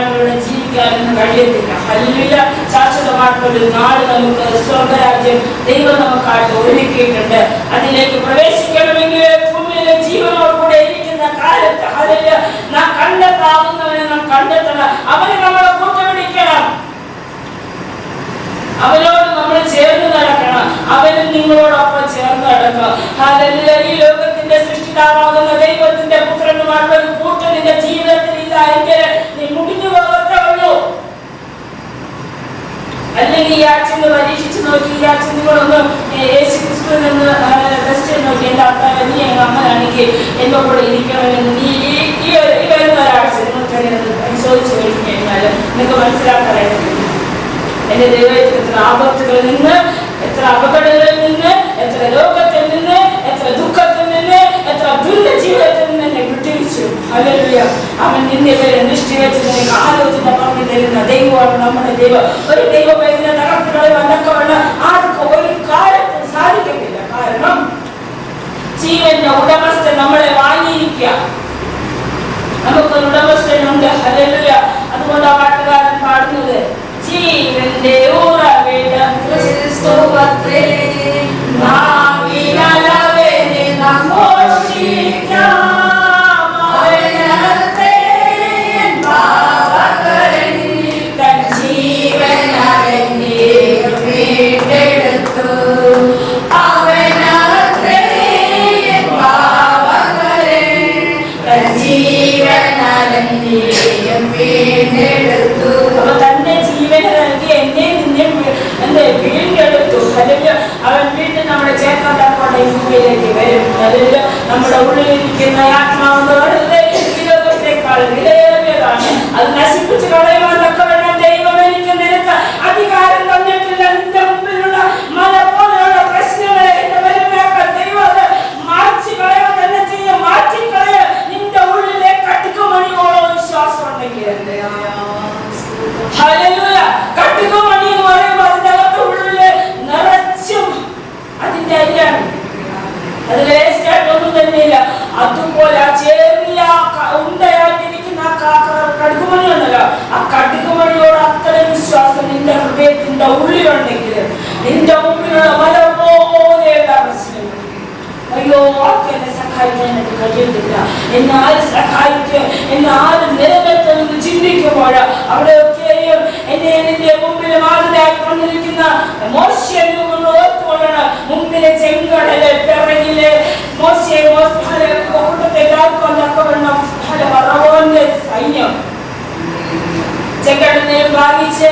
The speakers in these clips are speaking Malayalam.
ജീവിക്കാൻ ജീവിക്കാനൊന്നും കഴിയത്തില്ല. ഹല്ലേലൂയ ശാശ്വതമായിട്ടുള്ള നാട് നമുക്ക് സ്വർഗരാജ്യം ദൈവം നമുക്കായിട്ട് ഒരുക്കിയിട്ടുണ്ട്. അതിലേക്ക് പ്രവേശിക്കണമെങ്കിൽ ഭൂമിയിലെ ജീവനോടുകൂടെ ഇരിക്കുന്ന കാലത്ത് അതിൽ നാം കണ്ടെത്താവുന്നവനെ നാം കണ്ടെത്തണം. അവനെ നമ്മളെ കൂട്ടുപിടിക്കണം. അവനോട് നമ്മൾ ചേർന്ന് നടക്കണം. അവനും നിങ്ങളോടൊപ്പം ചേർന്ന് നടക്കണം. ഈ ലോകത്തിന്റെ സൃഷ്ടിതാവാകുന്ന ദൈവത്തിന്റെ പുത്രനുമായിട്ടുള്ള ഒരു കൂട്ട് നിന്റെ ജീവിതത്തിൽ ഇല്ല എങ്കിൽ നീ മുടിഞ്ഞു പോകത്തേ ഉള്ളൂ അല്ലെങ്കിൽ ഈ ആഴ്ച പരീക്ഷിച്ച് നോക്കി ഈ ആഴ്ച നിങ്ങളൊന്ന് യേശു ക്രിസ്തു നിന്ന് ടെസ്റ്റ് നോക്കി. എന്റെ അപ്പ നീ എന്റെ അമ്മനാണെങ്കിൽ എന്റെ കൂടെ ഇരിക്കണമെന്ന് നീ ഈ ഈ വരുന്ന ഒരാഴ്ച നിങ്ങൾക്ക് പരിശോധിച്ച് കഴിഞ്ഞു കഴിഞ്ഞാൽ നിങ്ങൾക്ക് മനസ്സിലാക്കാനായിട്ട് എന്റെ ദൈവത്തിൽ എത്ര ആപത്തുകളിൽ നിന്ന് എത്ര അപകടങ്ങളിൽ നിന്ന് അവൻ നിന്നെ വരെ ദൃഷ്ടി വെച്ച് ആലോചന പറഞ്ഞു തരുന്ന ദൈവമാണ് നമ്മുടെ ദൈവം. ഒരു ദൈവം വരുന്ന തകർത്തുകളെ വന്നക്കവണ്ണം ആർക്കും ഒരു കാലത്തും സാധിക്കത്തില്ല. കാരണം ജീവന്റെ ഉടമസ്ഥൻ നമ്മളെ വാങ്ങിയിരിക്കുക. നമുക്കൊരു ഉടമസ്ഥനുണ്ട്. അതുകൊണ്ട് ആ അപ്പൊ തന്റെ ജീവനെ എന്നെ നിന്നെ എന്ത് വീണ്ടെടുത്തു. അല്ലെങ്കിൽ അവൻ വീണ്ടും നമ്മുടെ ചേർക്കാൻ തക്കോടെ ഈ ഭൂമിയിലേക്ക് നമ്മുടെ ഉള്ളിലിരിക്കുന്ന ആത്മാവെന്ന് സഹായിക്കാനായിട്ട് കഴിയത്തില്ല. എന്നെ ആര് സഹായിക്കും? എന്നെ ആര് നിലനിർത്തുമെന്ന് ചിന്തിക്കുമ്പോൾ അവിടെയൊക്കെയും എന്നെ എന്റെ മുമ്പിൽ മാതൃകയായി വന്നിരിക്കുന്ന മോശയെ നിങ്ങൾ ഓർത്തുകൊള്ളണം. മുമ്പിലെ ചെങ്കടൽ പിറകിലെ മോശയെ കൂട്ടത്തെ കാക്കൊണ്ടൊക്കെ ഫലവറവോന്റെ സൈന്യം. ചെങ്കടലിനെ ഭാഗിച്ച്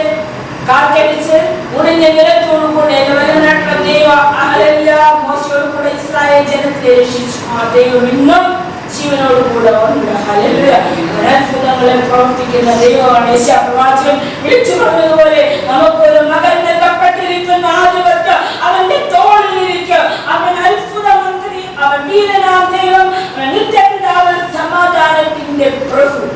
കാറ്റടിച്ച് ഉടഞ്ഞ നിലത്തോടു കൂടെ വരനാട്ടുള്ള ദൈവ അഹലല്ല മോശയോട് ഇസ്രായേൽ ജനത്തെ രക്ഷിച്ചു. ആ ദൈവം ഇന്നും ജീവനോട് കൂടെ ഉണ്ട്. ഹല്ലേലൂയ. അത്ഭുതങ്ങളെ പ്രവർത്തിക്കുന്ന ദൈവമാണ് യേശാ പ്രവാചകൻ അവന്റെ തോളിലിരിക്കും. അവൻ മന്ത്രി അവൻ വീരനാം ദൈവം നിത്യപിതാവ് സമാധാനത്തിന്റെ പ്രഭു.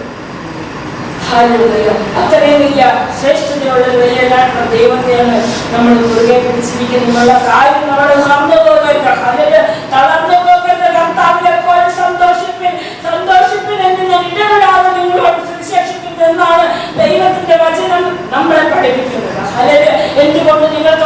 ഹല്ലേലൂയ. അത്രയും വലിയ ശ്രേഷ്ഠതയുള്ള ഒരു വലിയ ഇതായിട്ടുള്ള ദൈവത്തെയാണ് നമ്മൾ മുറുകെ പിടിച്ചിരിക്കുന്നുള്ള കാര്യം നമ്മൾ. തളർന്നു പോകരുത്. കർത്താവിനെ പോലെ സന്തോഷിപ്പിൻ. സന്തോഷിപ്പിൻ എന്ന് ഞാൻ ഇടപെടാതെ നിങ്ങളോട് സുവിശേഷിക്കുന്നു എന്നാണ് ദൈവത്തിന്റെ വചനം നമ്മളെ പഠിപ്പിക്കുന്നത്. അല്ലെങ്കിൽ എന്തുകൊണ്ട് നിങ്ങൾക്ക്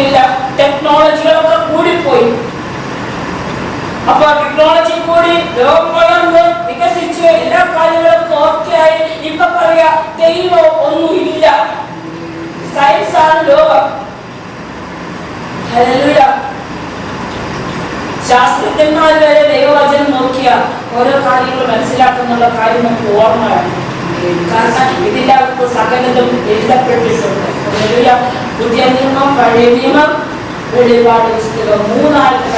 സാഹചര്യമില്ല ടെക്നോളജികളൊക്കെ കൂടിപ്പോയി. അപ്പൊ ടെക്നോളജി കൂടി ലോകം വളർന്നു വികസിച്ചു എല്ലാ കാര്യങ്ങളും ആയി. ഇപ്പൊ പറയാ ദൈവം ഒന്നുമില്ല സയൻസ് ആണ് ലോകം. ശാസ്ത്രജ്ഞന്മാർ വരെ ദൈവവചനം നോക്കിയ ഓരോ കാര്യങ്ങൾ മനസ്സിലാക്കുന്നുള്ള കാര്യം നമുക്ക് ഓർമ്മയാണ് കാരണം ഇതിന്റെ അകത്ത് സകലതും എഴുതപ്പെട്ടിട്ടുണ്ട്. പുതിയ നിയമം പഴയ നിയമം വെളിപാട് പുസ്തകം മൂന്നായിട്ട്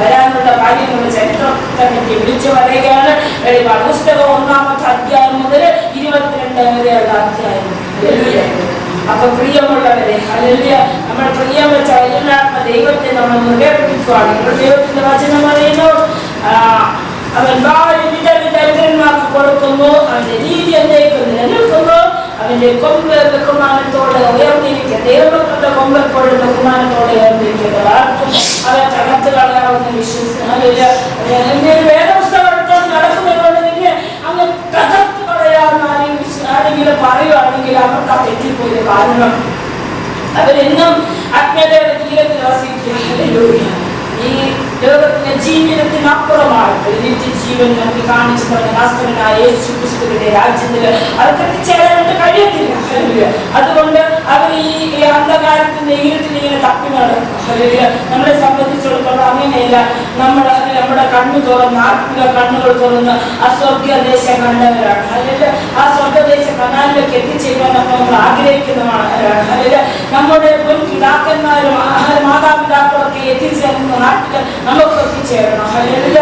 വരാനുള്ള കാര്യങ്ങളുടെ ചരിത്രത്തെ പറ്റി വിളിച്ചു പറയുകയാണ്. വെളിപാട് പുസ്തകം ഒന്നാമത്തെ അധ്യായം മുതൽ ഇരുപത്തിരണ്ട് വരെയുള്ള അധ്യായം. അപ്പൊ പ്രിയമുള്ളവരെ അല്ലെങ്കിൽ നമ്മൾ പ്രിയം വെച്ച എല്ലാത്മ ദൈവത്തെ നമ്മൾ മുറുകെ ദൈവത്തിന്റെ വചനം പറയുന്നു. അവൻ ദരിദ്രന്മാർക്ക് കൊടുക്കുന്നു. അവന്റെ രീതി എന്തേക്കും നിലനിൽക്കുന്നു? അവന്റെ കൊമ്പ് ബഹുമാനത്തോടെ ഉയർന്നിരിക്കുക ദൈവത്തിന്റെ കൊമ്പ് എപ്പോഴും ബഹുമാനത്തോടെ ഉയർന്നിരിക്കുക ആർക്കും അവരെ തകർത്ത് കളയാവുന്ന വിശ്വസിക്കുന്ന വേദപുസ്തകം എടുത്തോണ്ട് നടക്കുന്നതുകൊണ്ട് നിന്നെ അങ്ങ് തകർത്ത് കളയാവുന്ന ആരെങ്കിലും പറയുവാണെങ്കിൽ അവർക്ക് ആ തെറ്റിപ്പോയ കാരണം. അവരെന്നും അജ്ഞതയുടെ തീരത്തിൽ വസിക്കുക. ഈ ലോകത്തിന്റെ ജീവിതത്തിനപ്പുറമായിട്ട് നിത്യ ജീവൻ നമുക്ക് കാണിച്ചു തന്ന നാസ്തനായ യേശു ക്രിസ്തുവിന്റെ ചേരാനായിട്ട് കഴിയത്തില്ല. അതുകൊണ്ട് അവർ ഈ അന്ധകാരത്തിന്റെ ഇരുട്ടിൽ ഇങ്ങനെ തപ്പി നടക്കും. നമ്മളെ സംബന്ധിച്ചിടത്തോളം അങ്ങനെയല്ല. നമ്മുടെ നമ്മുടെ കണ്ണു തുറന്ന് ആത്മിക കണ്ണുകൾ തുറന്ന് ആ സ്വർഗദേശം കണ്ടവരാണ്. അല്ലെങ്കിൽ ആ സ്വർഗദേശ കനാലിലേക്ക് എത്തിച്ചേരുവാൻ നമ്മൾ ആഗ്രഹിക്കുന്നവരാണ്. അല്ലെങ്കിൽ നമ്മുടെ മുൻ പിതാക്കന്മാരും മാതാപിതാക്കളൊക്കെ എത്തിച്ചേർന്ന നാട്ടിൽ നമുക്ക് എത്തിച്ചേരണം. അല്ലെങ്കിൽ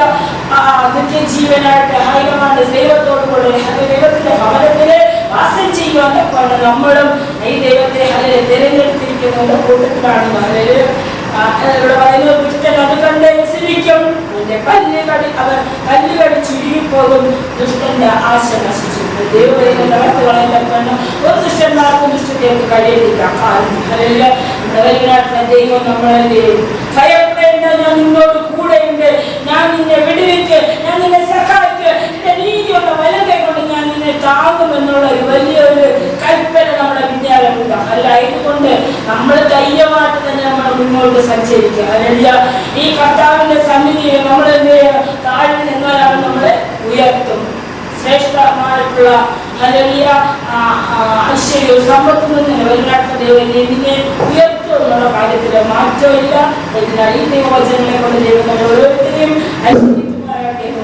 നിത്യജീവനായിട്ട് ഹൈകമാണ്ട് ദൈവത്തോട് കൂടെ അല്ലെങ്കിൽ ദൈവത്തിന്റെ ഭവനത്തിൽ വാസം ചെയ്യുവാൻ തക്കവണ്ണം നമ്മളും ഈ ദൈവത്തെ അതിനെ തിരഞ്ഞെടുത്തിരിക്കുന്നതിന്റെ കൂട്ടത്തിലാണ് ും. ഇവിടെ കണ്ട് കടി അവർ കല്ലുകടി കടി ചുരുങ്ങിപ്പോകും ദുഷ്ടന്റെ ആശ നശിച്ചു ദൈവം നടത്തു കളയത്തക്കണം ഒരു ദുഷ്ടന്മാർക്കും കാരണം അല്ലെങ്കിൽ നമ്മുടെ വലിയ ദൈവം നമ്മളെ ഭയപ്പെടേണ്ട ഞാൻ നിന്നോട് കൂടെയുണ്ട്. ഞാൻ നിന്നെ വിടുവിക്ക് ഞാൻ നിന്നെ സഹായിക്ക്. നിന്റെ നീതിയുള്ള വലങ്കை കൊണ്ട് ഞാൻ നിന്നെ താങ്ങുമെന്നുള്ള ഒരു വലിയൊരു കൽപ്പന നമ്മുടെ വിദ്യാലയമുണ്ട്. അല്ല ഇതുകൊണ്ട് നമ്മൾ ധൈര്യമായിട്ട് തന്നെ നമ്മൾ മുന്നോട്ട് സഞ്ചരിക്കുക. അല്ലെങ്കിൽ ഈ കർത്താവിന്റെ സന്നിധിയെ നമ്മൾ ശ്രേഷ്ഠമായിട്ടുള്ള വലിയ ഐശ്വര്യവും സമ്പത്തും വലിയ ദൈവം നിന്നെ ഉയർത്തും എന്നുള്ള കാര്യത്തിൽ മാറ്റമില്ല. എന്നാൽ ഈ ദൈവവചനങ്ങളെ കൊണ്ട് ദൈവം ഓരോരുത്തരെയും ഐശ്വര്യമാകട്ടെ എന്ന്